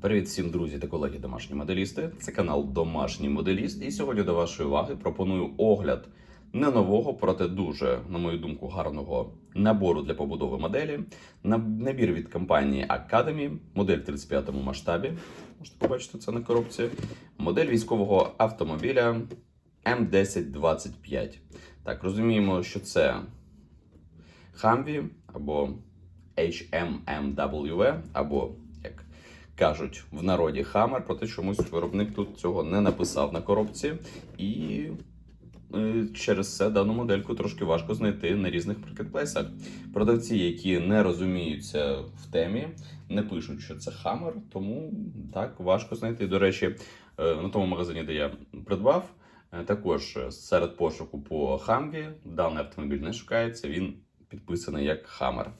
Привіт всім друзі та колеги домашні моделісти. Це канал Домашній Моделіст. І сьогодні до вашої уваги пропоную огляд не нового, проте дуже, на мою думку, гарного набору для побудови моделі. На- Набір від компанії Academy, модель в 35 масштабі. Можете побачити це на коробці. Модель військового автомобіля М1025. Так, розуміємо, що це Humvee або HMMWE, або кажуть в народі Хаммер, проте чомусь виробник тут цього не написав на коробці, і е, через це дану модельку трошки важко знайти на різних маркетплейсах. Продавці, які не розуміються в темі, не пишуть, що це Хаммер, тому так важко знайти. До речі, е, на тому магазині, де я придбав, е, також серед пошуку по Хамві даний автомобіль не шукається. Він підписаний як Хаммер.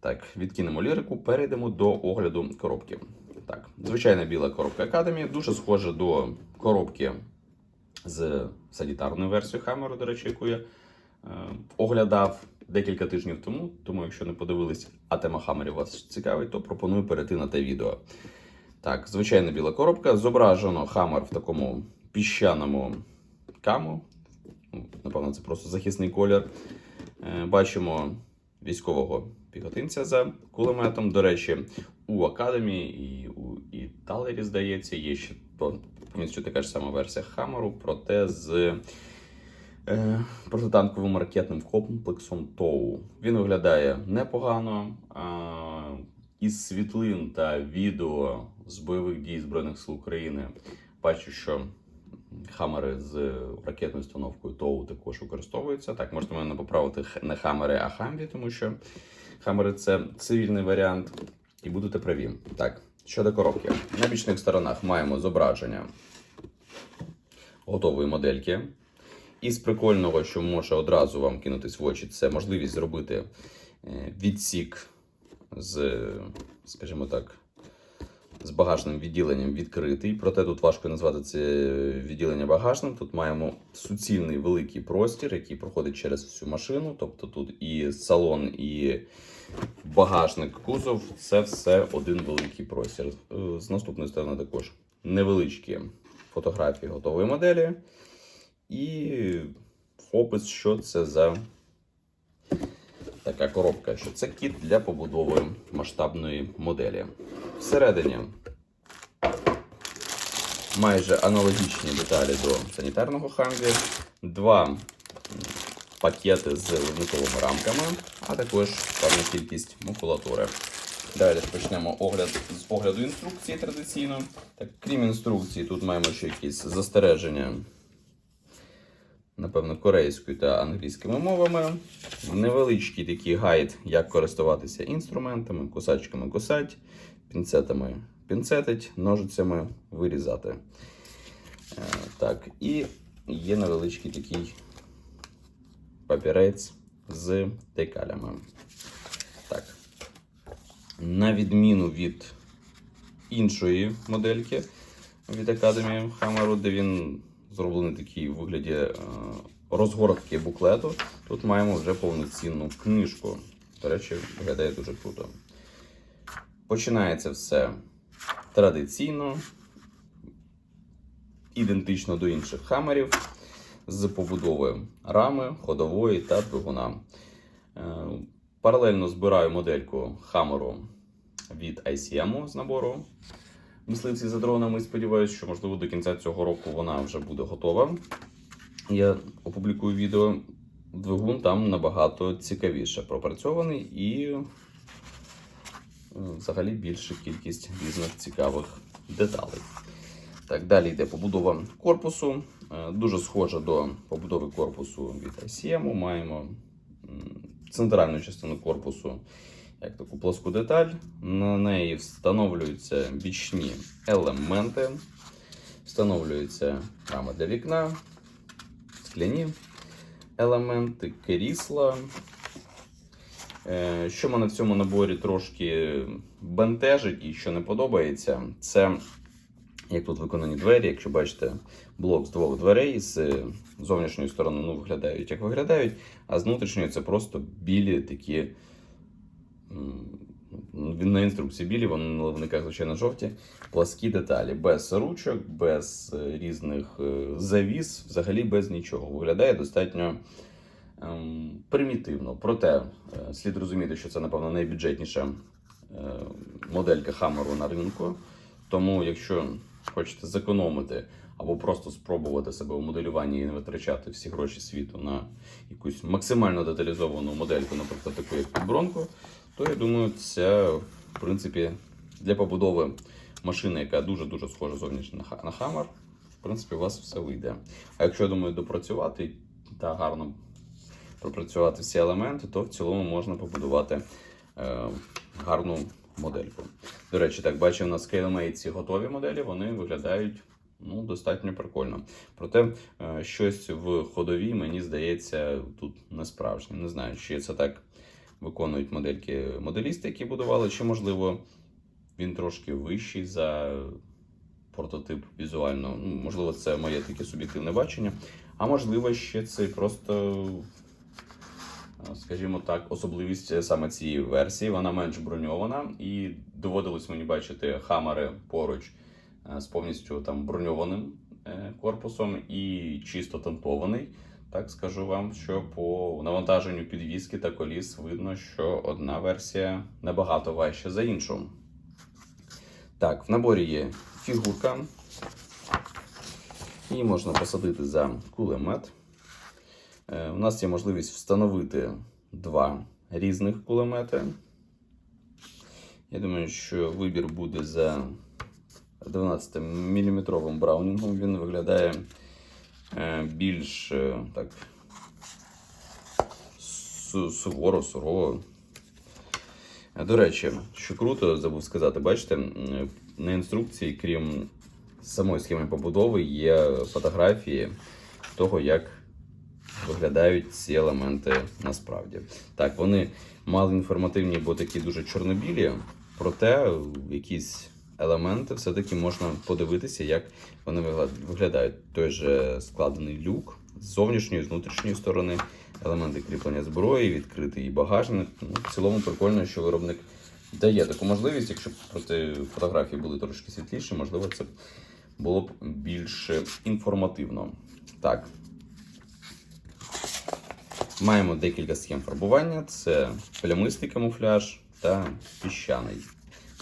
Так, відкинемо лірику, перейдемо до огляду коробки. Так, звичайна біла коробка Academy, дуже схожа до коробки з санітарною версією Хаммеру, до речі, яку я е, оглядав декілька тижнів тому. Тому, якщо не подивились, а тема Хаммерів вас цікавить, то пропоную перейти на те відео. Так, звичайна біла коробка. Зображено Хаммер в такому піщаному каму. Ну, Напевно, це просто захисний колір. Е, Бачимо військового піхотинця за кулеметом. До речі, у Академі і у Італері, здається, є ще повністю така ж сама версія Хаммеру, проте з е, протитанковим ракетним комплексом ТОУ. Він виглядає непогано. А, із світлин та відео з бойових дій Збройних сил України бачу, що Хамери з ракетною установкою ТОУ також використовуються. Так, можете мене поправити не хамери, а хамві, тому що хамери це цивільний варіант, і будете праві. Так, щодо коробки. На бічних сторонах маємо зображення готової модельки. І з прикольного, що може одразу вам кинутись в очі, це можливість зробити е, відсік з, скажімо так, з багажним відділенням відкритий. Проте тут важко назвати це відділення багажним. Тут маємо суцільний великий простір, який проходить через всю машину. Тобто тут і салон, і багажник, кузов це все один великий простір. Е, З наступної сторони також невеличкі фотографії готової моделі. І опис, що це за така коробка, що це кіт для побудови масштабної моделі. Всередині майже аналогічні деталі до санітарного хамві, два пакети з ливниковими рамками, а також певна кількість макулатури. Далі почнемо огляд з огляду інструкції традиційно. Так, крім інструкції, тут маємо ще якісь застереження напевно, корейською та англійськими мовами. Невеличкий такий гайд, як користуватися інструментами, кусачками кусать, пінцетами пінцетить, ножицями вирізати. Е, Так, і є невеличкий такий папірець з декалями. Так. На відміну від іншої модельки від Academy Hammer, де він зроблений такий у вигляді е, розгортки буклету. Тут маємо вже повноцінну книжку. До речі, виглядає дуже круто. Починається все традиційно, ідентично до інших хамерів, з побудови рами, ходової та двигуна. Е, Паралельно збираю модельку хамеру від ICM з набору мисливці за дронами. Сподіваюся, що можливо до кінця цього року вона вже буде готова. Я опублікую відео. Двигун там набагато цікавіше пропрацьований і е, взагалі більша кількість різних цікавих деталей. Так, далі йде побудова корпусу. Е, Дуже схожа до побудови корпусу від ICM. Маємо центральну частину корпусу як таку плоску деталь. На неї встановлюються бічні елементи, встановлюється рама для вікна, скляні елементи, крісла. Е, Що мене в цьому наборі трошки бентежить і що не подобається, це як тут виконані двері. Якщо бачите, блок з двох дверей з зовнішньої сторони ну, виглядають як виглядають, а з внутрішньої це просто білі такі на інструкції білі, вони на ливниках, звичайно, жовті. Пласкі деталі, без ручок, без е, різних е, завіс, взагалі без нічого. Виглядає достатньо ем, примітивно. Проте е, слід розуміти, що це, напевно, найбюджетніша моделька Хаммеру на ринку. Тому, якщо хочете зекономити або просто спробувати себе у моделюванні і не витрачати всі гроші світу на якусь максимально деталізовану модельку, наприклад, таку як підбронку, то я думаю, це в принципі для побудови машини, яка дуже-дуже схожа зовнішньо на Ха- в принципі, у вас все вийде. А якщо я думаю, допрацювати та гарно пропрацювати всі елементи, то в цілому можна побудувати е, гарну модельку. До речі, так бачив на ScaleMate ці готові моделі, вони виглядають ну, достатньо прикольно. Проте е, щось в ходовій, мені здається, тут не справжнє. Не знаю, чи це так виконують модельки моделісти, які будували, чи можливо він трошки вищий за прототип візуально. Ну, можливо, це моє таке суб'єктивне бачення. А можливо, ще це просто, е, скажімо так, особливість е, саме цієї версії. Вона менш броньована, і доводилось мені бачити хамери поруч з повністю там броньованим е, корпусом і чисто тантований. Так скажу вам, що по навантаженню підвіски та коліс видно, що одна версія набагато важча за іншу. Так, в наборі є фігурка. Її можна посадити за кулемет. Е, У нас є можливість встановити два різних кулемети. Я думаю, що вибір буде за 12-мм браунінгом. Він виглядає е, більш е, так суворо, сурово. До речі, що круто, забув сказати, бачите, на інструкції, крім самої схеми побудови, є фотографії того, як виглядають ці елементи насправді. Так, вони мали інформативні, бо такі дуже чорнобілі, проте якісь елементи все-таки можна подивитися, як вони виглядають. Той же складений люк з зовнішньої, з внутрішньої сторони, елементи кріплення зброї, відкритий багажник. Ну, в цілому прикольно, що виробник дає таку можливість. Якщо проти фотографії були трошки світліші, можливо, це було б більш інформативно. Так. Маємо декілька схем фарбування: це плямистий камуфляж та піщаний.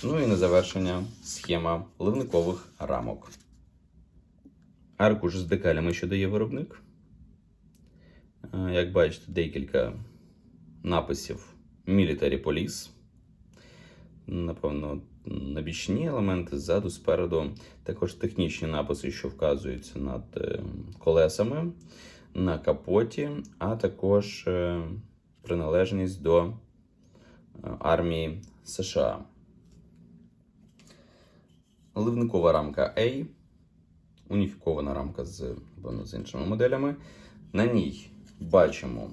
Ну і на завершення схема ливникових рамок. Аркуш з декалями, що дає виробник. Е, Як бачите, декілька написів Military Police. Напевно, набічні елементи ззаду, спереду. Також технічні написи, що вказуються над е, колесами, на капоті, а також е, приналежність до армії США. Ливникова рамка A, уніфікована рамка з, з іншими моделями. На ній бачимо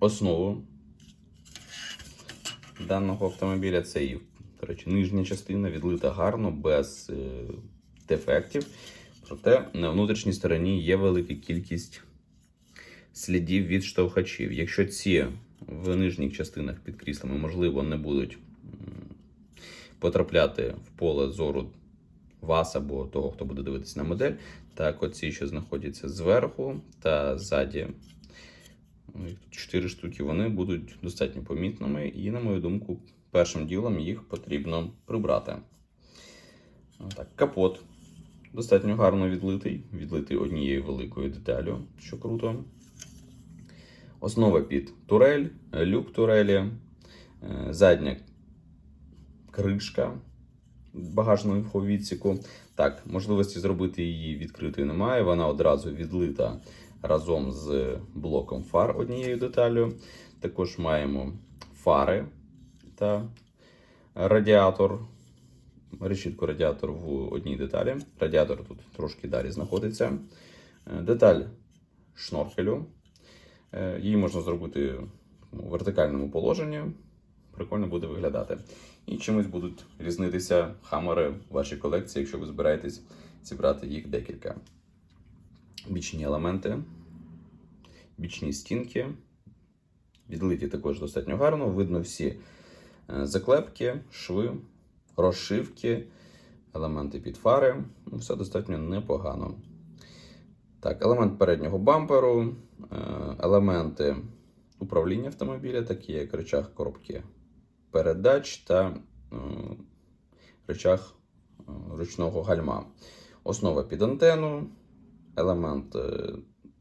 основу даного автомобіля. Це її, до речі, нижня частина відлита гарно, без е, дефектів. Проте на внутрішній стороні є велика кількість слідів від штовхачів. Якщо ці в нижніх частинах під кріслами, можливо, не будуть потрапляти в поле зору вас або того, хто буде дивитися на модель, так оці, що знаходяться зверху та ззаді, ну, тут чотири штуки, вони будуть достатньо помітними, і, на мою думку, першим ділом їх потрібно прибрати. Так, капот достатньо гарно відлитий, відлитий однією великою деталю, що круто. Основа під турель, люк турелі, е, задня кришка багажного відсіку. Так, можливості зробити її відкритою немає. Вона одразу відлита разом з блоком фар однією деталю. Також маємо фари та радіатор. Решітку радіатор в одній деталі. Радіатор тут трошки далі знаходиться. Е, Деталь шноркелю. Е, Її можна зробити в вертикальному положенні. Прикольно буде виглядати. І чимось будуть різнитися хамери вашій колекції, якщо ви збираєтесь зібрати їх декілька. Бічні елементи, бічні стінки. Відлиті також достатньо гарно. Видно всі Е, Заклепки, шви, розшивки, елементи під фари. Ну, все достатньо непогано. Так, елемент переднього бамперу, е, елементи управління автомобіля, такі як речах коробки передач та е, речах е, ручного гальма. Основа під антенну, елемент е,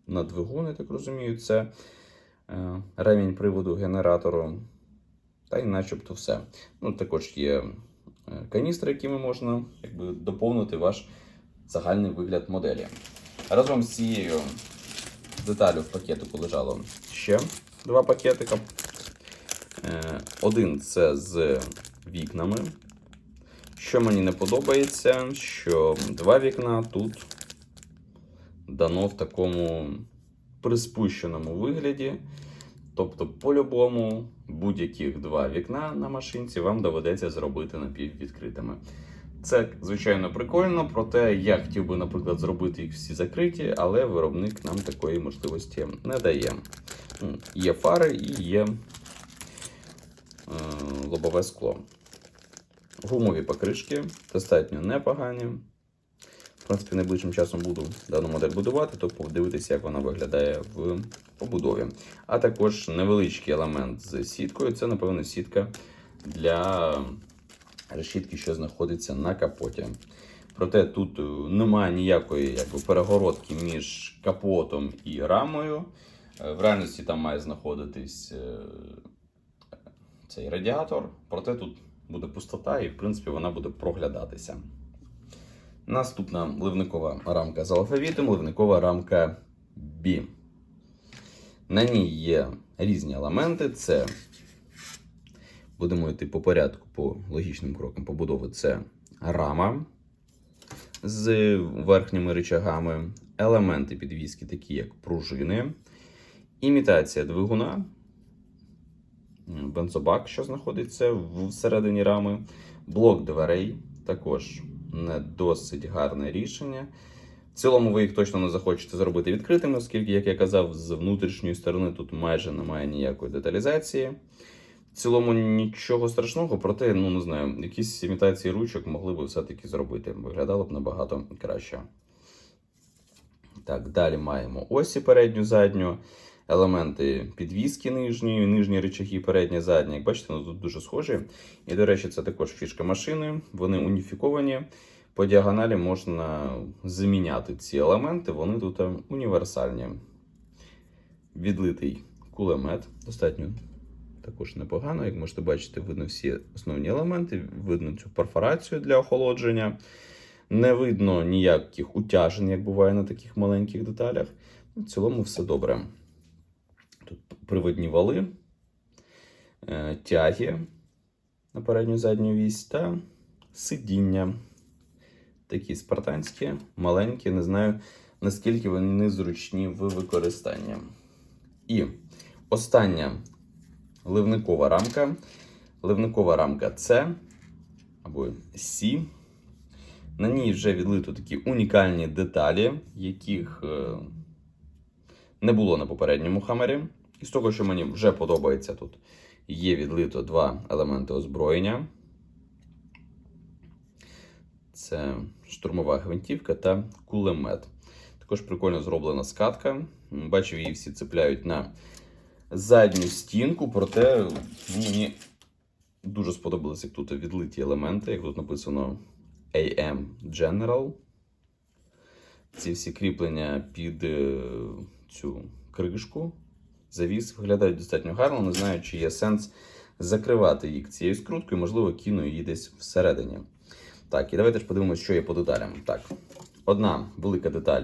на двигун, я так розумію, це ремінь приводу генератору. Та й начебто все. Ну, також є каністри, якими можна якби, доповнити ваш загальний вигляд моделі. Разом з цією деталю в пакетику лежало ще два пакетика. Е, Один це з вікнами. Що мені не подобається, що два вікна тут дано в такому приспущеному вигляді. Тобто, по-любому, будь-яких два вікна на машинці вам доведеться зробити напіввідкритими. Це, звичайно, прикольно, проте я хотів би, наприклад, зробити їх всі закриті, але виробник нам такої можливості не дає. Є фари і є лобове скло. Гумові покришки достатньо непогані. В принципі, найближчим часом буду дану модель будувати, то подивитися, як вона виглядає в побудові. А також невеличкий елемент з сіткою. Це, напевно, сітка для решітки, що знаходиться на капоті. Проте тут е, немає ніякої якби, перегородки між капотом і рамою. Е, В реальності там має знаходитись е, цей радіатор, проте тут буде пустота і, в принципі, вона буде проглядатися. Наступна ливникова рамка з алфавітом, ливникова рамка B. На ній є різні елементи. Це будемо йти по порядку, по логічним крокам побудови. Це рама з верхніми рычагами, елементи підвіски, такі як пружини, імітація двигуна, бензобак, що знаходиться всередині рами, блок дверей, також не досить гарне рішення. В цілому ви їх точно не захочете зробити відкритими, оскільки, як я казав, з внутрішньої сторони тут майже немає ніякої деталізації. В цілому нічого страшного, проте, ну не знаю, якісь імітації ручок могли б все-таки зробити. Виглядало б набагато краще. Так, далі маємо осі передню, задню, елементи підвіски нижньої, нижні речаги, передня, задня. Як бачите, ну, тут дуже схожі. І, до речі, це також фішка машини. Вони уніфіковані. По діагоналі можна заміняти ці елементи, вони тут е, універсальні. Відлитий кулемет, достатньо також непогано. Як можете бачити, видно всі основні елементи, видно цю перфорацію для охолодження. Не видно ніяких утяжень, як буває на таких маленьких деталях. В цілому все добре. Тут приводні вали, е, тяги на передню задню вісь та сидіння. Такі спартанські, маленькі, не знаю наскільки вони зручні в використанні. І остання ливникова рамка. Ливникова рамка С або С. На ній вже відлито такі унікальні деталі, яких е, не було на попередньому хамері. І з того, що мені вже подобається, тут є відлито два елементи озброєння. Це штурмова гвинтівка та кулемет. Також прикольно зроблена скатка. Бачив, її всі цепляють на задню стінку, проте ну, мені дуже сподобалися як тут відлиті елементи, як тут написано AM General. Ці всі кріплення під е, цю кришку. Завіс виглядають достатньо гарно. Не знаю, чи є сенс закривати їх цією скруткою, можливо, кину її десь всередині. Так, і давайте ж подивимося, що є по деталям. Так, одна велика деталь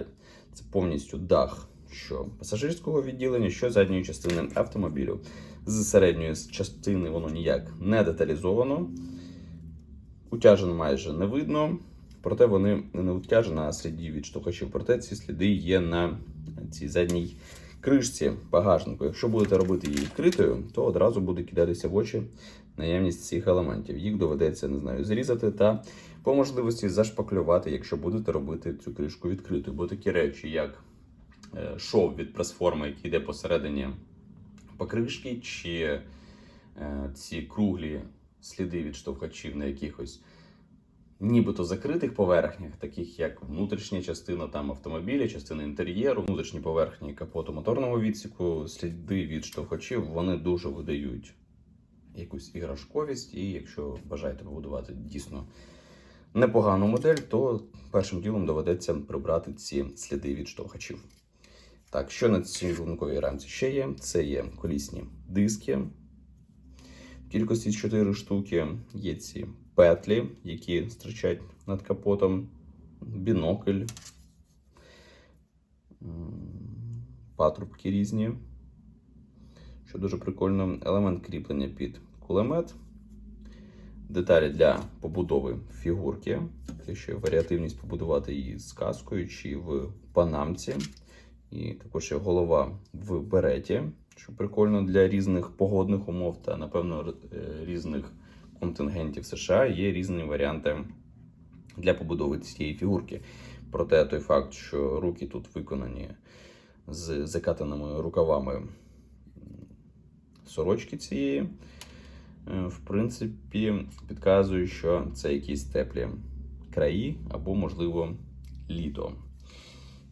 це повністю дах, що пасажирського відділення, що задньої частини автомобілю. З середньої частини воно ніяк не деталізовано. Утяжен майже не видно, проте вони не утяжені, а слідів від штовхачів. Проте ці сліди є на цій задній кришці багажнику. Якщо будете робити її відкритою, то одразу буде кидатися в очі наявність цих елементів. Їх доведеться, не знаю, зрізати та по можливості зашпаклювати, якщо будете робити цю кришку відкритою. Бо такі речі, як е, шов від пресформи, який йде посередині покришки, чи е, ці круглі сліди від штовхачів на якихось нібито закритих поверхнях, таких як внутрішня частина там автомобіля, частина інтер'єру, внутрішні поверхні капоту моторного відсіку, сліди від штовхачів, вони дуже видають якусь іграшковість, і якщо бажаєте побудувати дійсно непогану модель, то першим ділом доведеться прибрати ці сліди від штовхачів. Так, що на цій гумковій рамці ще є? Це є колісні диски. В кількості 4 штуки є ці петлі, які стирчать над капотом, бінокль, патрубки різні. Що дуже прикольно, елемент кріплення під кулемет, деталі для побудови фігурки, є варіативність побудувати її з каскою чи в панамці. І також є голова в береті, що прикольно для різних погодних умов та, напевно, е, різних контингентів США є різні варіанти для побудови цієї фігурки. Проте той факт, що руки тут виконані з закатаними рукавами сорочки цієї, е, в принципі, підказує, що це якісь теплі краї або, можливо, літо.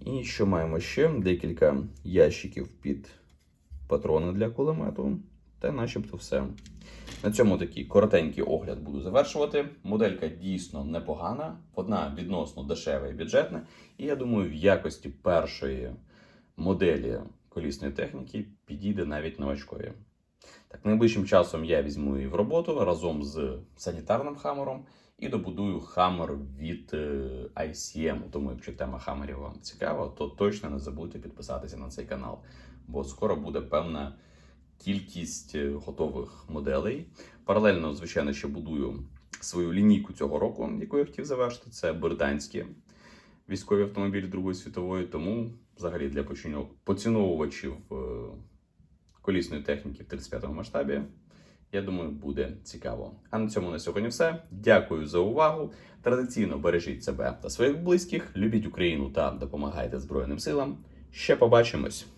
І що маємо ще? Декілька ящиків під патрони для кулемету. Та начебто все. На цьому такий коротенький огляд буду завершувати. Моделька дійсно непогана, вона відносно дешева і бюджетна. І я думаю, в якості першої моделі колісної техніки підійде навіть новачкові. Так, найближчим часом я візьму її в роботу разом з санітарним хамером і добудую хамер від е, ICM. Тому, якщо тема хамерів вам цікава, то точно не забудьте підписатися на цей канал, бо скоро буде певна кількість е, готових моделей. Паралельно, звичайно, ще будую свою лінійку цього року, яку я хотів завершити. Це британські військові автомобілі Другої світової. Тому, взагалі, для поціновувачів е, колісної техніки в 35-му масштабі. Я думаю, буде цікаво. А на цьому на сьогодні все. Дякую за увагу. Традиційно бережіть себе та своїх близьких, любіть Україну та допомагайте Збройним силам. Ще побачимось!